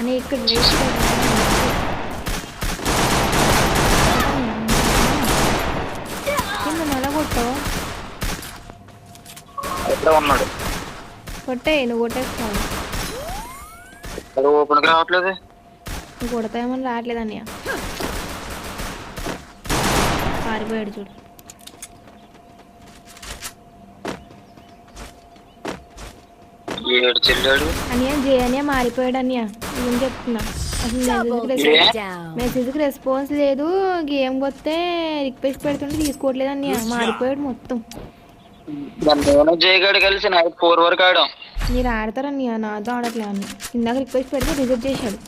అని ఇక్కడ రేస్ కింద నెల కొట్టావు ఎక్కడ ఉన్నాడు? కొట్టే నువ్వు కొట్టేస్తావు. ఓపెన్కి రావట్లేదు? నువ్వు కొడతామని రావట్లేదు అన్నయ్య. పారిపోయాడు చూడు. అన్నయ్య జే అన్నయ్య మారిపోయాడు అన్నయ్య ఏం చెప్తున్నా? మెసేజ్కి? రెస్పాన్స్ లేదు. గేమ్ వస్తే రిక్వెస్ట్ పెడుతుంటే తీసుకోవట్లేదు అన్నయ్య మారిపోయాడు మొత్తం. జయగాడు కలిసి నైట్ ఫోర్ వరకు ఆడాం. మీరు ఆడతారన్నయ్య నాతో ఆడట్లే అన్న ఇందాక రిక్వెస్ట్ పెడితే రిజెక్ట్ చేశాడు.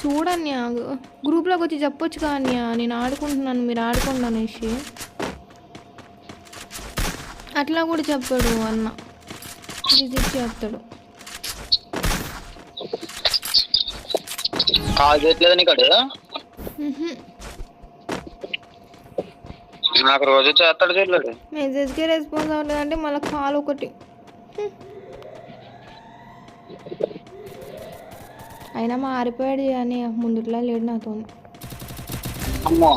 చూడన్నయ్య గ్రూప్లోకి వచ్చి చెప్పొచ్చు అన్నయ్య నేను ఆడుకుంటున్నాను మీరు ఆడుకోండి అనేసి. అట్లా కూడా చెప్పాడు అన్న. రిజెక్ట్ చేస్తాడు. కాల్ చేయట్లేదు నీకు అడు మ్హూ. నాకు రోజు చేస్తాడు చెల్లాడు మెసేజ్కే రెస్పాన్స్ అవ్వలేదంటే మళ్ళీ కాల్ ఒకటి. అయినా మారిపోయాడు అని ముందుట్లా లేడు నాతో అమ్మో.